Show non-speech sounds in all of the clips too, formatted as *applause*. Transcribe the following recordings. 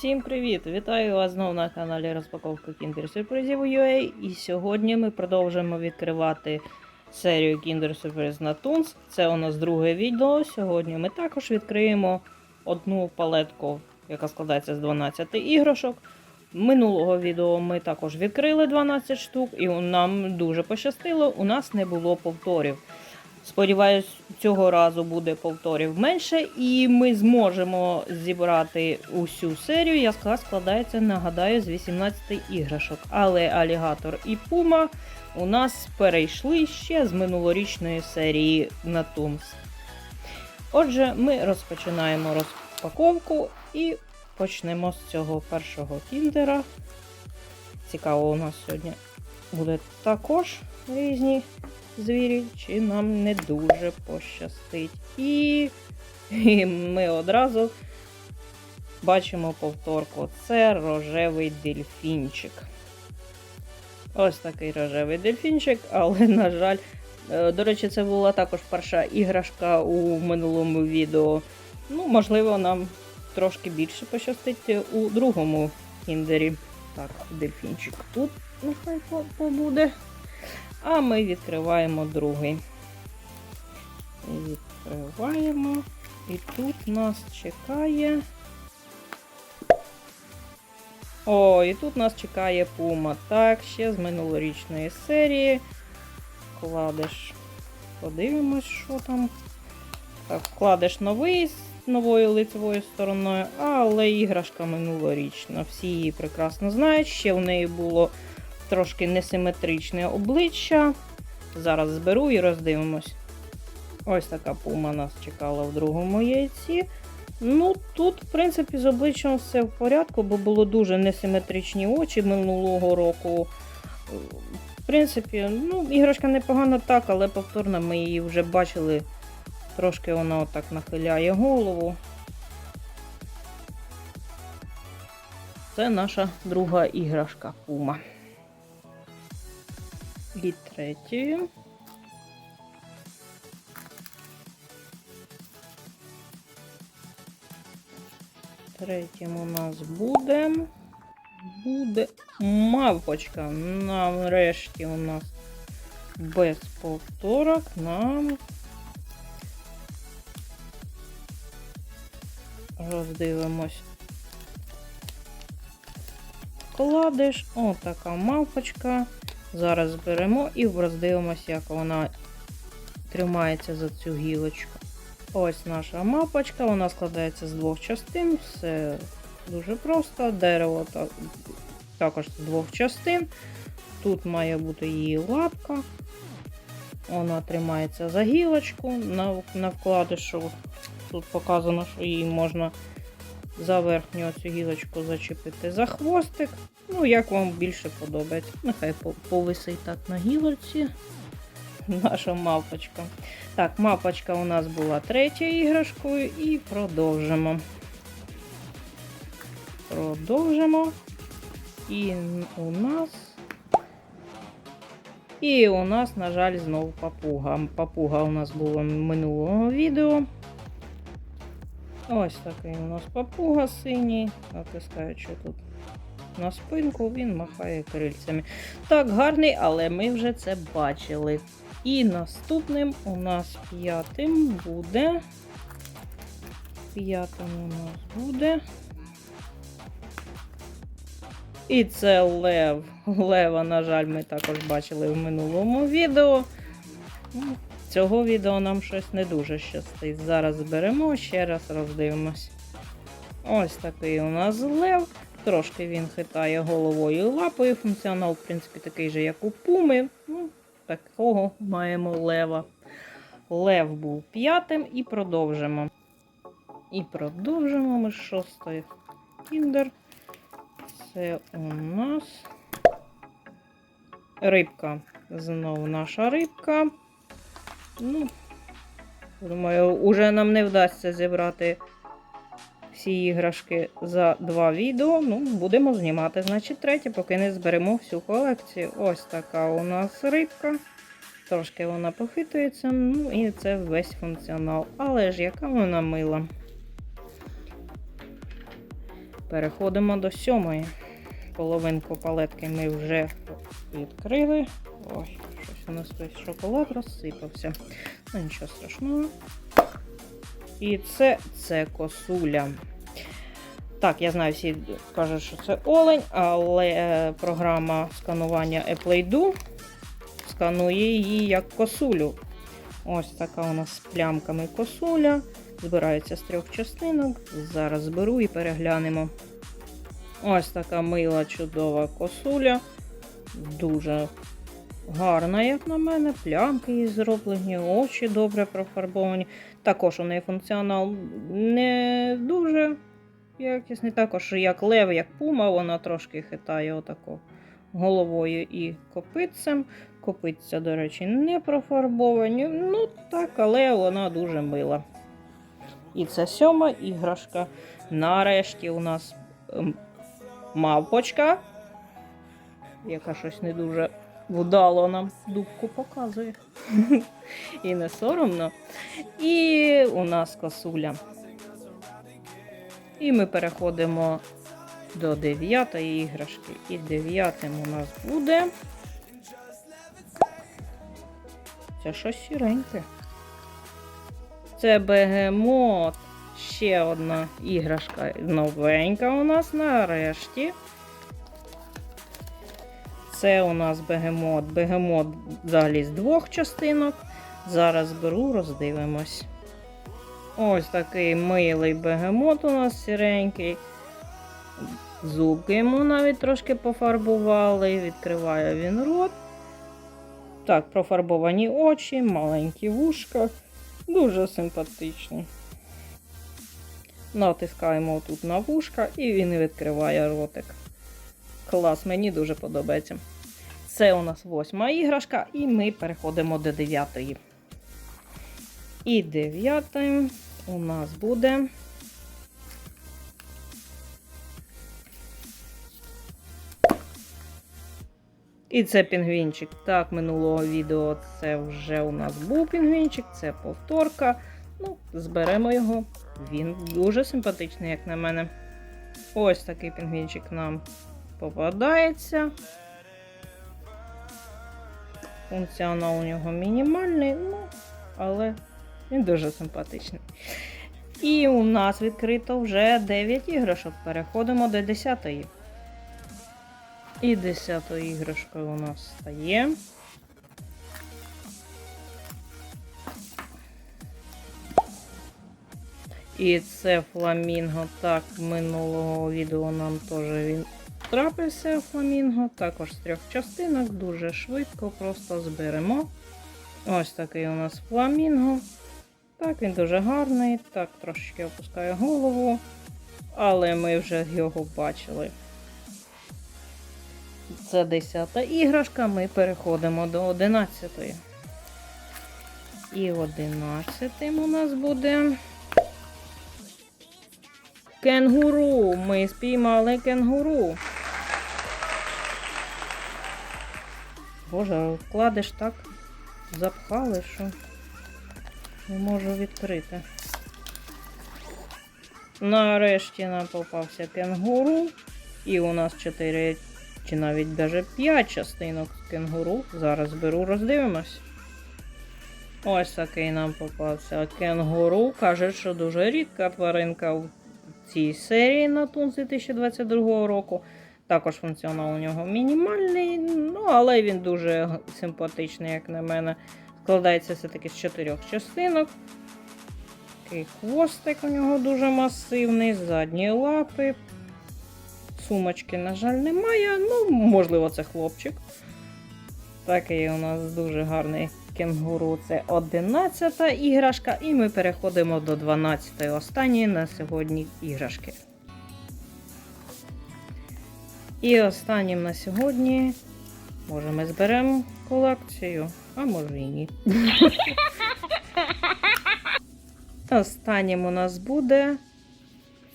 Всім привіт! Вітаю вас знову на каналі Розпаковка Kinder Сюрпризів UA. І сьогодні ми продовжуємо відкривати серію Kinder Surprise на Toons. Це у нас друге відео. Сьогодні ми також відкриємо одну палетку, яка складається з 12 іграшок. Минулого відео ми також відкрили 12 штук, і нам дуже пощастило, у нас не було повторів. Сподіваюсь, цього разу буде повторів менше, і ми зможемо зібрати усю серію, яка складається, нагадаю, з 18 іграшок. Але алігатор і пума у нас перейшли ще з минулорічної серії на Тумс. Отже, ми розпочинаємо розпаковку і почнемо з цього першого кіндера. Цікаво, у нас сьогодні буде також різні звірі, чи нам не дуже пощастить. І, і ми одразу бачимо повторку. Це рожевий дельфінчик. Ось такий рожевий дельфінчик, але, на жаль, е, до речі, це була також перша іграшка у минулому відео. Ну, можливо, нам трошки більше пощастить у другому кіндері. Так, дельфінчик тут нехай по- побуде. А ми відкриваємо другий. Відкриваємо. І тут нас чекає. О, і тут нас чекає пума. Так, ще з минулорічної серії. Кладеш. Подивимось, що там. Так, вкладеш новий з новою лицевою стороною, але іграшка минулорічна. Всі її прекрасно знають. Ще в неї було трошки несиметричне обличчя. Зараз зберу і роздивимось. Ось така пума нас чекала в другому яйці. Ну, тут, в принципі, з обличчям все в порядку, бо було дуже несиметричні очі минулого року. В принципі, ну, іграшка непогана так, але повторно ми її вже бачили. Трошки вона отак нахиляє голову. Це наша друга іграшка пума. І третьою. Третім у нас буде. Буде мавпочка. Нарешті у нас без повторок нам роздивимось. Кладеш, отака мавпочка. Зараз беремо і роздивимося, як вона тримається за цю гілочку. Ось наша мапочка, вона складається з двох частин. Все дуже просто. Дерево також з двох частин. Тут має бути її лапка. Вона тримається за гілочку на вкладишу. Тут показано, що її можна за верхню цю гілочку зачепити за хвостик. Ну, як вам більше подобається. Нехай повисить так на гілочці. *laughs* Наша мавпочка. Так, мавпочка у нас була третьою іграшкою і продовжимо. Продовжимо. І у нас. І у нас, на жаль, знову папуга. Папуга у нас була минулого відео. Ось такий у нас папуга синій. Натискаю, що тут на спинку, він махає крильцями. Так, гарний, але ми вже це бачили. І наступним у нас п'ятим буде. П'ятим у нас буде. І це лев. Лева, на жаль, ми також бачили в минулому відео. Ну, Цього відео нам щось не дуже щастить. Зараз зберемо, ще раз роздивимось. Ось такий у нас лев. Трошки він хитає головою і лапою. Функціонал, в принципі, такий же, як у пуми. Ну, такого маємо лева. Лев був п'ятим і продовжимо. І продовжимо ми з шостої кіндер. Це у нас рибка. Знову наша рибка. Ну, думаю, уже нам не вдасться зібрати всі іграшки за два відео. Ну, будемо знімати, значить, третє, поки не зберемо всю колекцію. Ось така у нас рибка. Трошки вона похитується, ну і це весь функціонал. Але ж яка вона мила. Переходимо до сьомої. Половинку палетки ми вже відкрили. Ой, щось у нас весь шоколад розсипався. Ну, нічого страшного. І це, це косуля. Так, я знаю, всі кажуть, що це олень, але е, програма сканування Apple сканує її як косулю. Ось така у нас з плямками косуля. Збирається з трьох частинок. Зараз зберу і переглянемо. Ось така мила, чудова косуля. Дуже гарна, як на мене. Плямки її зроблені, очі добре профарбовані. Також у неї функціонал не дуже якісний. Також як лев, як пума, вона трошки хитає отако головою і копитцем. Копитця, до речі, не профарбовані. Ну так, але вона дуже мила. І це сьома іграшка. Нарешті у нас ем, мавпочка, яка щось не дуже вдало нам дубку показує. *laughs* І не соромно. І у нас косуля. І ми переходимо до дев'ятої іграшки. І дев'ятим у нас буде. Це щось сіреньке. Це бегемот. Ще одна іграшка новенька у нас нарешті. Це у нас бегемот. Бегемот взагалі з двох частинок. Зараз беру, роздивимось. Ось такий милий бегемот у нас сіренький. Зубки йому навіть трошки пофарбували. Відкриває він рот. Так, профарбовані очі, маленькі вушка. Дуже симпатичний. Натискаємо тут на вушка і він відкриває ротик. Клас, мені дуже подобається. Це у нас восьма іграшка, і ми переходимо до дев'ятої. І дев'ятим у нас буде. І це пінгвінчик. Так, минулого відео це вже у нас був пінгвінчик, це повторка. Ну, зберемо його. Він дуже симпатичний, як на мене. Ось такий пінгвінчик нам попадається. Функціонал у нього мінімальний, ну, але він дуже симпатичний. І у нас відкрито вже 9 іграшок. Переходимо до 10-ї. І 10 іграшкою у нас стає. І це фламінго. Так, минулого відео нам теж він трапився фламінго. Також з трьох частинок. Дуже швидко, просто зберемо. Ось такий у нас фламінго. Так, він дуже гарний. Так, трошечки опускаю голову. Але ми вже його бачили. Це 10 іграшка. Ми переходимо до 11. -ї. І 11 у нас буде. Кенгуру. Ми спіймали кенгуру. Боже, вкладиш так запхали, що не можу відкрити. Нарешті нам попався кенгуру. І у нас 4 чи навіть даже 5 частинок кенгуру. Зараз беру, роздивимось. Ось такий нам попався кенгуру. Каже, що дуже рідка тваринка в цій серії на Тун 2022 року. Також функціонал у нього мінімальний, ну, але він дуже симпатичний, як на мене. Складається все-таки з чотирьох частинок. Такий хвостик у нього дуже масивний, задні лапи. Сумочки, на жаль, немає. Ну, можливо, це хлопчик. Такий у нас дуже гарний кенгуру. Це 11 іграшка. І ми переходимо до 12-ї останньої на сьогодні іграшки. І останнім на сьогодні, може, ми зберемо колекцію, а може і ні. *laughs* Останнім у нас буде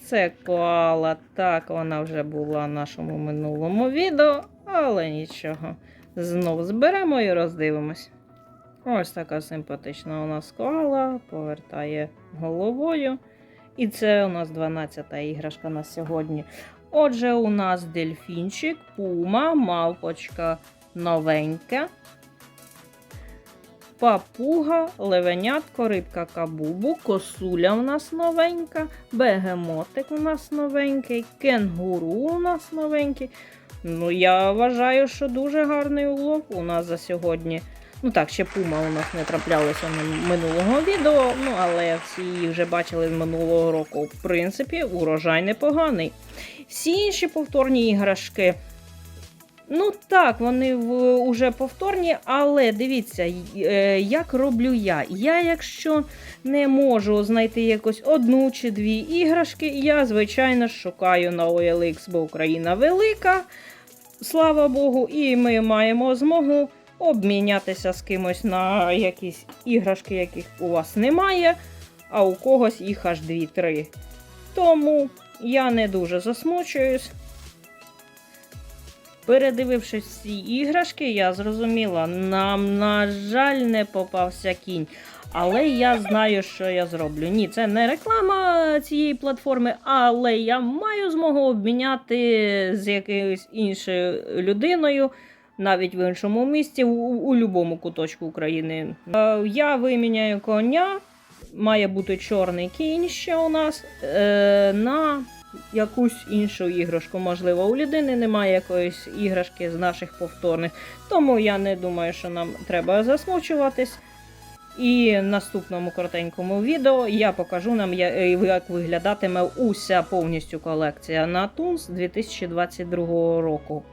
це коала. Так, вона вже була в нашому минулому відео, але нічого. Знову зберемо і роздивимось. Ось така симпатична у нас коала, повертає головою. І це у нас 12-та іграшка на сьогодні. Отже, у нас дельфінчик, пума, мавпочка новенька, папуга, левенятко, рибка кабубу, косуля у нас новенька, бегемотик у нас новенький, кенгуру у нас новенький. Ну, я вважаю, що дуже гарний улов у нас за сьогодні. Ну так, ще пума у нас не траплялася мин- минулого відео, ну але всі її вже бачили з минулого року. В принципі, урожай непоганий. Всі інші повторні іграшки. Ну так, вони в, уже повторні, але дивіться, е, як роблю я. Я, якщо не можу знайти якось одну чи дві іграшки, я, звичайно, шукаю на OLX, бо Україна велика, слава Богу, і ми маємо змогу обмінятися з кимось на якісь іграшки, яких у вас немає, а у когось їх аж 2-3. Тому я не дуже засмучуюсь. Передивившись всі іграшки, я зрозуміла, нам, на жаль, не попався кінь. Але я знаю, що я зроблю. Ні, це не реклама цієї платформи, але я маю змогу обміняти з якоюсь іншою людиною, навіть в іншому місті, у, у будь-якому куточку України. Е, я виміняю коня, має бути чорний кінь ще у нас е, на якусь іншу іграшку. Можливо, у людини немає якоїсь іграшки з наших повторних. Тому я не думаю, що нам треба засмучуватись. І в наступному коротенькому відео я покажу нам, е, як виглядатиме уся повністю колекція на Toons 2022 року.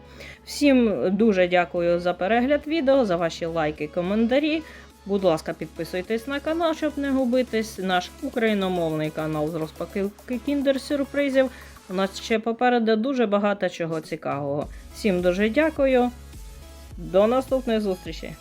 Всім дуже дякую за перегляд відео, за ваші лайки, коментарі. Будь ласка, підписуйтесь на канал, щоб не губитись. Наш україномовний канал з розпаковки кіндер-сюрпризів. У нас ще попереду дуже багато чого цікавого. Всім дуже дякую. До наступної зустрічі!